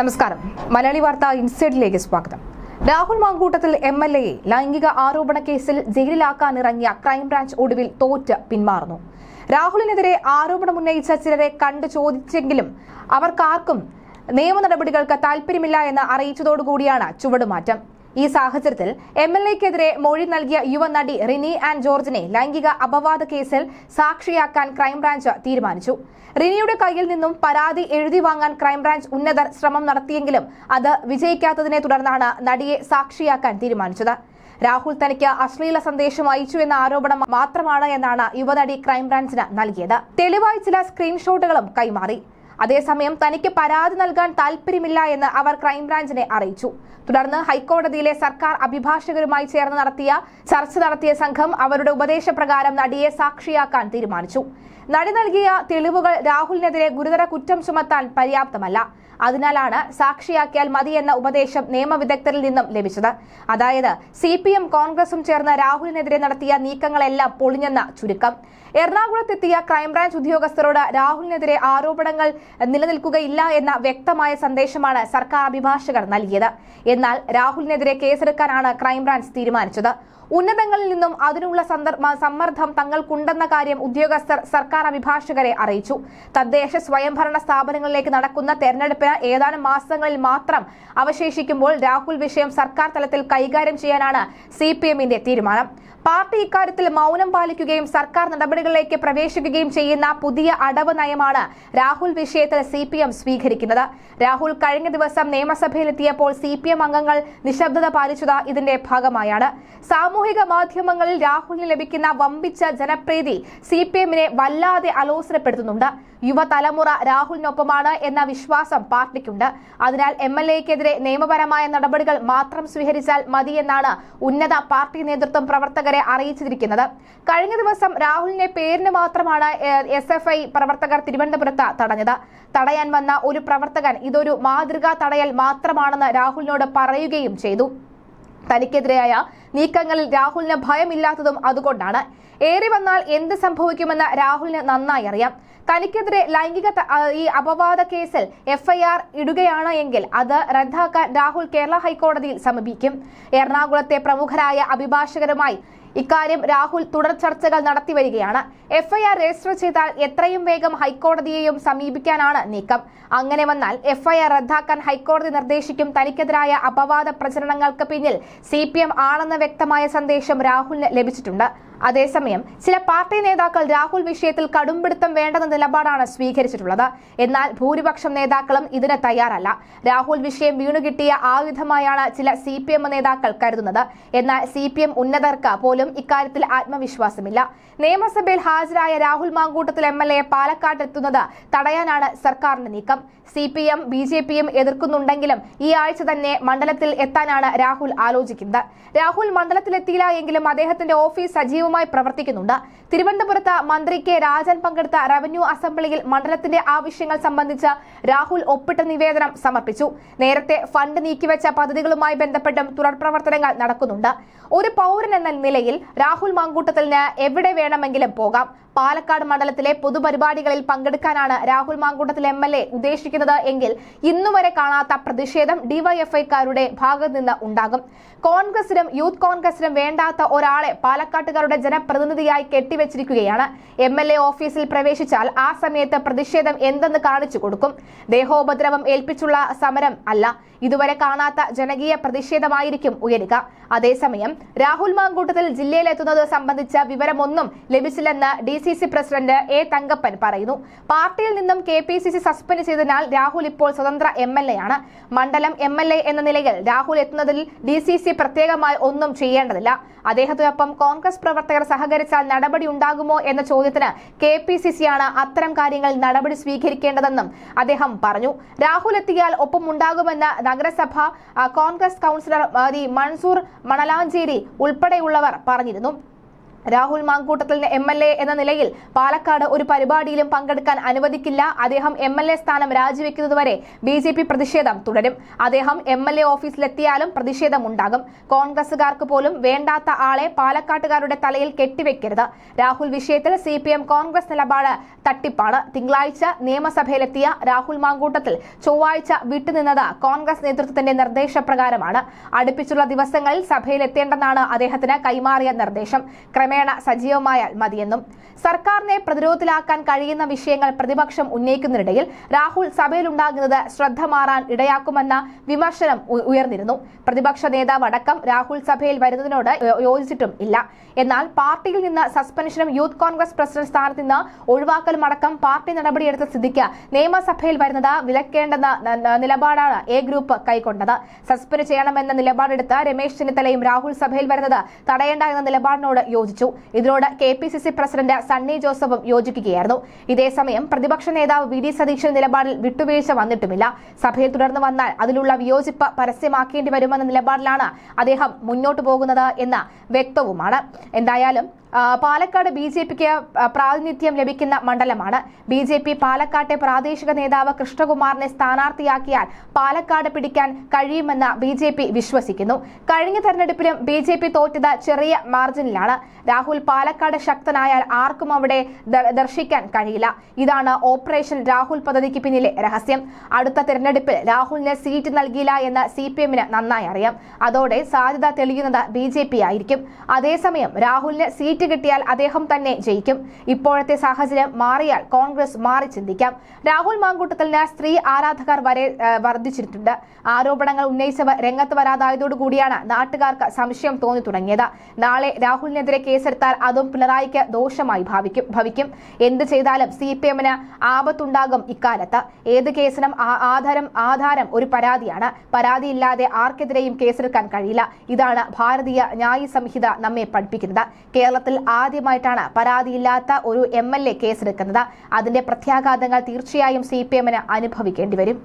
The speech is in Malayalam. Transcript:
നമസ്കാരം. മലയാളി വാർത്ത ഇൻസൈഡിലേക്ക് സ്വാഗതം. രാഹുൽ മാങ്കൂട്ടത്തിൽ എം എൽ എയെ ലൈംഗിക ആരോപണ കേസിൽ ജയിലിലാക്കാനിറങ്ങിയ ക്രൈംബ്രാഞ്ച് ഒടുവിൽ തോറ്റ് പിന്മാറുന്നു. രാഹുലിനെതിരെ ആരോപണമുന്നയിച്ച ചിലരെ കണ്ടു ചോദിച്ചെങ്കിലും അവർക്കാർക്കും നിയമ നടപടികൾക്ക് താൽപര്യമില്ല എന്ന് അറിയിച്ചതോടുകൂടിയാണ് ചുവടുമാറ്റം. ഈ സാഹചര്യത്തിൽ എം എൽ എക്കെതിരെ മൊഴി നൽകിയ യുവ നടി റിനി ആൻഡ് ജോർജിനെ ലൈംഗിക അപവാദ കേസിൽ സാക്ഷിയാക്കാൻ ക്രൈംബ്രാഞ്ച് തീരുമാനിച്ചു. റിനിയുടെ കയ്യിൽ നിന്നും പരാതി എഴുതി വാങ്ങാൻ ക്രൈംബ്രാഞ്ച് ഉന്നതർ ശ്രമം നടത്തിയെങ്കിലും അത് വിജയിക്കാത്തതിനെ തുടർന്നാണ് നടിയെ സാക്ഷിയാക്കാൻ തീരുമാനിച്ചത്. രാഹുൽ തനിക്ക് അശ്ലീല സന്ദേശം അയച്ചു എന്ന ആരോപണം മാത്രമാണ് എന്നാണ് യുവനടി ക്രൈംബ്രാഞ്ചിന് നൽകിയത്. തെളിവായി ചില സ്ക്രീൻഷോട്ടുകളും കൈമാറി. അതേസമയം തനിക്ക് പരാതി നൽകാൻ താൽപര്യമില്ല എന്ന് അവർ ക്രൈംബ്രാഞ്ചിനെ അറിയിച്ചു. തുടർന്ന് ഹൈക്കോടതിയിലെ സർക്കാർ അഭിഭാഷകരുമായി ചേർന്ന് നടത്തിയ ചർച്ച നടത്തിയ സംഘം അവരുടെ ഉപദേശപ്രകാരം നടിയെ സാക്ഷിയാക്കാൻ തീരുമാനിച്ചു. നടി നൽകിയ തെളിവുകൾ രാഹുലിനെതിരെ ഗുരുതര കുറ്റം ചുമത്താൻ പര്യാപ്തമല്ല. അതിനാലാണ് സാക്ഷിയാക്കിയാൽ മതി എന്ന ഉപദേശം നിയമവിദഗ്ധരിൽ നിന്നും ലഭിച്ചത്. അതായത് സി പി എം കോൺഗ്രസും ചേർന്ന് രാഹുലിനെതിരെ നടത്തിയ നീക്കങ്ങളെല്ലാം പൊളിഞ്ഞെന്ന ചുരുക്കം. എറണാകുളത്തെത്തിയ ക്രൈംബ്രാഞ്ച് ഉദ്യോഗസ്ഥരോട് രാഹുലിനെതിരെ ആരോപണങ്ങൾ നിലനിൽക്കുകയില്ല എന്ന വ്യക്തമായ സന്ദേശമാണ് സർക്കാർ അഭിഭാഷകർ നൽകിയത്. എന്നാൽ രാഹുലിനെതിരെ കേസെടുക്കാനാണ് ക്രൈംബ്രാഞ്ച് തീരുമാനിച്ചത്. ഉന്നതങ്ങളിൽ നിന്നും അതിനുള്ള സമ്മർദ്ദം തങ്ങൾക്കുണ്ടെന്ന കാര്യം ഉദ്യോഗസ്ഥർ സർക്കാർ അഭിഭാഷകരെ അറിയിച്ചു. തദ്ദേശ സ്വയംഭരണ സ്ഥാപനങ്ങളിലേക്ക് നടക്കുന്ന തെരഞ്ഞെടുപ്പിന് ഏതാനും മാസങ്ങളിൽ മാത്രം അവശേഷിക്കുമ്പോൾ രാഹുൽ വിഷയം സർക്കാർ തലത്തിൽ കൈകാര്യം ചെയ്യാനാണ് സി തീരുമാനം. പാർട്ടി ഇക്കാര്യത്തിൽ മൗനം പാലിക്കുകയും സർക്കാർ നടപടികളിലേക്ക് പ്രവേശിക്കുകയും ചെയ്യുന്ന പുതിയ അടവ് നയമാണ് രാഹുൽ വിഷയത്തിൽ സി പി എം സ്വീകരിക്കുന്നത്. രാഹുൽ കഴിഞ്ഞ ദിവസം നിയമസഭയിലെത്തിയപ്പോൾ സി പി എം അംഗങ്ങൾ നിശബ്ദത പാലിച്ചത് ഇതിന്റെ ഭാഗമായാണ്. സാമൂഹിക മാധ്യമങ്ങളിൽ രാഹുലിന് ലഭിക്കുന്ന വമ്പിച്ച ജനപ്രീതി സി പി എമ്മിനെ വല്ലാതെ അലോസരപ്പെടുത്തുന്നുണ്ട്. യുവതലമുറ രാഹുലിനൊപ്പമാണ് എന്ന വിശ്വാസം പാർട്ടിക്കുണ്ട്. അതിനാൽ എം എൽ എക്കെതിരെ നിയമപരമായ നടപടികൾ മാത്രം സ്വീകരിച്ചാൽ മതിയെന്നാണ് ഉന്നത പാർട്ടി നേതൃത്വം പ്രവർത്തകരെ അറിയിച്ചിരിക്കുന്നത്. കഴിഞ്ഞ ദിവസം രാഹുലിന്റെ പേരിന് മാത്രമാണ് എസ് എഫ് ഐ പ്രവർത്തകർ തിരുവനന്തപുരത്ത് തടഞ്ഞത്. തടയാൻ വന്ന ഒരു പ്രവർത്തകൻ ഇതൊരു മാതൃകാ തടയൽ മാത്രമാണെന്ന് രാഹുലിനോട് പറയുകയും ചെയ്തു. തനിക്കെതിരായ നീക്കങ്ങളിൽ രാഹുലിന് ഭയമില്ലാത്തതും അതുകൊണ്ടാണ്. ഏറി വന്നാൽ എന്ത് സംഭവിക്കുമെന്ന് രാഹുലിന് നന്നായി അറിയാം. തനിക്കെതിരെ ലൈംഗിക ഈ അപവാദ കേസിൽ എഫ്ഐആർ ഇടുകയാണ് എങ്കിൽ അത് റദ്ദാക്കാൻ രാഹുൽ കേരള ഹൈക്കോടതിയിൽ സമീപിക്കും. എറണാകുളത്തെ പ്രമുഖരായ അഭിഭാഷകരുമായി ഇക്കാര്യം രാഹുൽ തുടർ ചർച്ചകൾ നടത്തിവരികയാണ് എഫ്ഐആർ രജിസ്റ്റർ ചെയ്താൽ എത്രയും വേഗം ഹൈക്കോടതിയെയും സമീപിക്കാനാണ് നീക്കം. അങ്ങനെ വന്നാൽ എഫ്ഐആർ റദ്ദാക്കാൻ ഹൈക്കോടതി നിർദ്ദേശിക്കും തനിക്കെതിരായ അപവാദ പ്രചരണങ്ങൾക്ക് പിന്നിൽ സി ആണെന്ന വ്യക്തമായ സന്ദേശം രാഹുലിന് ലഭിച്ചിട്ടുണ്ട്. അതേസമയം ചില പാർട്ടി നേതാക്കൾ രാഹുൽ വിഷയത്തിൽ കടുംപിടുത്തം വേണ്ടെന്ന നിലപാടാണ് സ്വീകരിച്ചിട്ടുള്ളത്. എന്നാൽ ഭൂരിപക്ഷം നേതാക്കളും ഇതിന് തയ്യാറല്ല. രാഹുൽ വിഷയം വീണുകിട്ടിയ ആയുധമായാണ് ചില സി നേതാക്കൾ കരുതുന്നത്. എന്നാൽ സി പി എം ഉന്നതർക്ക് പോലും ഇക്കാര്യത്തിൽ ആത്മവിശ്വാസമില്ല. നിയമസഭയിൽ ഹാജരായ Rahul Mankoottathil M L A പാലക്കാട്ടെത്തുന്നത് തടയാനാണ് സർക്കാരിന്റെ നീക്കം. C P M B J പിയും എതിർക്കുന്നുണ്ടെങ്കിലും ഈ ആഴ്ച തന്നെ മണ്ഡലത്തിൽ എത്താനാണ് രാഹുൽ ആലോചിക്കുന്നത്. രാഹുൽ മണ്ഡലത്തിലെത്തിയില്ല എങ്കിലും അദ്ദേഹത്തിന്റെ ഓഫീസ് സജീവമായി പ്രവർത്തിക്കുന്നുണ്ട്. തിരുവനന്തപുരത്ത് മന്ത്രി കെ രാജൻ പങ്കെടുത്ത റവന്യൂ അസംബ്ലിയിൽ മണ്ഡലത്തിന്റെ ആവശ്യങ്ങൾ സംബന്ധിച്ച് രാഹുൽ ഒപ്പിട്ട നിവേദനം സമർപ്പിച്ചു. നേരത്തെ ഫണ്ട് നീക്കിവെച്ച പദ്ധതികളുമായി ബന്ധപ്പെട്ടും തുടർ പ്രവർത്തനങ്ങൾ നടക്കുന്നുണ്ട്. ഒരു പൗരൻ എന്ന നിലയിൽ രാഹുൽ മാങ്കൂട്ടത്തിന് എവിടെ വേണമെങ്കിലും പോകാം. പാലക്കാട് മണ്ഡലത്തിലെ പൊതുപരിപാടികളിൽ പങ്കെടുക്കാനാണ് Rahul Mankoottathil M L A ഉദ്ദേശിക്കുന്നത് എങ്കിൽ ഇന്നുവരെ കാണാത്ത പ്രതിഷേധം ഡിവൈഎഫ്ഐക്കാരുടെ ഭാഗത്ത് നിന്ന് ഉണ്ടാകും. കോൺഗ്രസിനും യൂത്ത് കോൺഗ്രസിനും വേണ്ടാത്ത ഒരാളെ പാലക്കാട്ടുകാരുടെ ജനപ്രതിനിധിയായി കെട്ടിവെച്ചിരിക്കുകയാണ്. എം എൽ എ ഓഫീസിൽ പ്രവേശിച്ചാൽ ആ സമയത്ത് പ്രതിഷേധം എന്തെന്ന് കാണിച്ചു കൊടുക്കും. ദേഹോപദ്രവം ഏൽപ്പിച്ചുള്ള സമരം അല്ല. ഇതുവരെ കാണാത്ത ജനകീയ പ്രതിഷേധമായിരിക്കും ഉയരുക. അതേസമയം രാഹുൽ മാങ്കൂട്ടത്തിൽ ജില്ലയിലെത്തുന്നത് സംബന്ധിച്ച വിവരമൊന്നും ലഭിച്ചില്ലെന്ന് D C C president A Thankappan പറയുന്നു. പാർട്ടിയിൽ നിന്നും K P C C suspend ചെയ്തതിനാൽ രാഹുൽ ഇപ്പോൾ സ്വതന്ത്ര എം എൽ എ ആണ്. മണ്ഡലം എം എൽ എ എന്ന നിലയിൽ രാഹുൽ എത്തുന്നതിൽ ഡി സി സി പ്രത്യേകമായി ഒന്നും ചെയ്യേണ്ടതില്ല. അദ്ദേഹത്തിനൊപ്പം കോൺഗ്രസ് പ്രവർത്തകർ സഹകരിച്ചാൽ നടപടി ഉണ്ടാകുമോ എന്ന ചോദ്യത്തിന് കെ പി സി സി ആണ് അത്തരം കാര്യങ്ങൾ നടപടി സ്വീകരിക്കേണ്ടതെന്നും അദ്ദേഹം പറഞ്ഞു. രാഹുൽ എത്തിയാൽ ഒപ്പം ഉണ്ടാകുമെന്ന് നഗരസഭ കോൺഗ്രസ് കൗൺസിലർ മൻസൂർ മണലാഞ്ചേരി ഉൾപ്പെടെയുള്ളവർ പറഞ്ഞിരുന്നു. Rahul Mankoottathil M L A എന്ന നിലയിൽ പാലക്കാട് ഒരു പരിപാടിയിലും പങ്കെടുക്കാൻ അനുവദിക്കില്ല. അദ്ദേഹം എം എൽ എ സ്ഥാനം രാജിവെക്കുന്നതുവരെ ബി ജെ പി പ്രതിഷേധം തുടരും. അദ്ദേഹം എം എൽ എ ഓഫീസിലെത്തിയാലും പ്രതിഷേധമുണ്ടാകും. കോൺഗ്രസുകാർക്ക് പോലും വേണ്ടാത്ത ആളെ പാലക്കാട്ടുകാരുടെ തലയിൽ കെട്ടിവെക്കരുത്. രാഹുൽ വിഷയത്തിൽ സി പി എം കോൺഗ്രസ് നിലപാട് തട്ടിപ്പാണ്. തിങ്കളാഴ്ച നിയമസഭയിലെത്തിയ രാഹുൽ മാങ്കൂട്ടത്തിൽ ചൊവ്വാഴ്ച വിട്ടുനിന്നത് കോൺഗ്രസ് നേതൃത്വത്തിന്റെ നിർദ്ദേശപ്രകാരമാണ്. അടുപ്പിച്ചുള്ള ദിവസങ്ങളിൽ സഭയിലെത്തേണ്ടെന്നാണ് അദ്ദേഹത്തിന് കൈമാറിയ നിർദ്ദേശം. ക്രമേണ സജീവമായാൽ മതിയെന്നും സർക്കാരിനെ പ്രതിരോധത്തിലാക്കാൻ കഴിയുന്ന വിഷയങ്ങൾ പ്രതിപക്ഷം ഉന്നയിക്കുന്നതിനിടയിൽ രാഹുൽ സഭയിലുണ്ടാകുന്നത് ശ്രദ്ധ മാറാൻ ഇടയാക്കുമെന്ന വിമർശനം ഉയർന്നിരുന്നു. പ്രതിപക്ഷ നേതാവ് അടക്കം രാഹുൽ സഭയിൽ വരുന്നതിനോട് യോജിച്ചിട്ടും ഇല്ല. എന്നാൽ പാർട്ടിയിൽ നിന്ന് സസ്പെൻഷനും യൂത്ത് കോൺഗ്രസ് പ്രസിഡന്റ് സ്ഥാനത്ത് നിന്ന് ഒഴിവാക്കലും അടക്കം പാർട്ടി നടപടിയെടുത്ത സ്ഥിതിക്ക് നിയമസഭയിൽ വരുന്നത് വിലക്കേണ്ടെന്ന നിലപാടാണ് എ ഗ്രൂപ്പ് കൈക്കൊണ്ടത്. സസ്പെൻഡ് ചെയ്യണമെന്ന നിലപാടെടുത്ത രമേശ് ചെന്നിത്തലയും രാഹുൽ സഭയിൽ വരുന്നത് തടയേണ്ട എന്ന നിലപാടിനോട് യോജിച്ചു. ഇതിനോട് K P C C president Sunny ജോസഫും യോജിക്കുകയായിരുന്നു. ഇതേസമയം പ്രതിപക്ഷ നേതാവ് വി ഡി സതീശൻ നിലപാടിൽ വിട്ടുവീഴ്ച വന്നിട്ടുമില്ല. സഭയിൽ തുടർന്ന് വന്നാൽ അതിലുള്ള വിയോജിപ്പ് പരസ്യമാക്കേണ്ടി വരുമെന്ന നിലപാടിലാണ് അദ്ദേഹം മുന്നോട്ടു പോകുന്നത് എന്ന് വ്യക്തവുമാണ്. എന്തായാലും പാലക്കാട് ബി ജെ പിക്ക് പ്രാതിനിധ്യം ലഭിക്കുന്ന മണ്ഡലമാണ്. ബി ജെ പി പാലക്കാട്ടെ പ്രാദേശിക നേതാവ് കൃഷ്ണകുമാറിനെ സ്ഥാനാർത്ഥിയാക്കിയാൽ പാലക്കാട് പിടിക്കാൻ കഴിയുമെന്ന് ബി ജെ പി വിശ്വസിക്കുന്നു. കഴിഞ്ഞ തെരഞ്ഞെടുപ്പിലും ബി ജെ പി തോറ്റത് ചെറിയ മാർജിനിലാണ്. രാഹുൽ പാലക്കാട് ശക്തനായാൽ ആർക്കും അവിടെ ദർശിക്കാൻ കഴിയില്ല. ഇതാണ് ഓപ്പറേഷൻ രാഹുൽ പദ്ധതിക്ക് പിന്നിലെ രഹസ്യം. അടുത്ത തെരഞ്ഞെടുപ്പിൽ രാഹുലിന് സീറ്റ് നൽകിയില്ല എന്ന് സി പി എമ്മിന് നന്നായി അറിയാം. അതോടെ സാധ്യത തെളിയുന്നത് ബി ജെ പി ആയിരിക്കും. അതേസമയം രാഹുലിന് സീറ്റ് കിട്ടിയാൽ അദ്ദേഹം തന്നെ ജയിക്കും. ഇപ്പോഴത്തെ സാഹചര്യം മാറിയാൽ കോൺഗ്രസ് മാറി ചിന്തിക്കാം. രാഹുൽ മാങ്കൂട്ടത്തിന് സ്ത്രീ ആരാധകർ വരെ വർദ്ധിച്ചിട്ടുണ്ട്. ആരോപണങ്ങൾ ഉന്നയിച്ചവർ രംഗത്ത് വരാതായതോടുകൂടിയാണ് നാട്ടുകാർക്ക് സംശയം തോന്നി തുടങ്ങിയത്. നാളെ രാഹുലിനെതിരെ കേസെടുത്താൽ അതും പിണറായിക്ക് ദോഷമായി ഭാവിക്കും ഭവിക്കും. എന്ത് ചെയ്താലും സി പി എമ്മിന് ആപത്തുണ്ടാകും ഇക്കാലത്ത്. ഏത് കേസിനും ആധാരം ആധാരം ഒരു പരാതിയാണ്. പരാതിയില്ലാതെ ആർക്കെതിരെയും കേസെടുക്കാൻ കഴിയില്ല. ഇതാണ് ഭാരതീയ ന്യായ സംഹിത നമ്മെ പഠിപ്പിക്കുന്നത്. കേരളത്തിൽ ആദ്യമായിട്ടാണ് പരാതിയില്ലാത്ത ഒരു എം എൽ എ കേസെടുക്കുന്നത്. അതിന്റെ പ്രത്യാഘാതങ്ങൾ തീർച്ചയായും സി പി എമ്മിന് അനുഭവിക്കേണ്ടി വരും.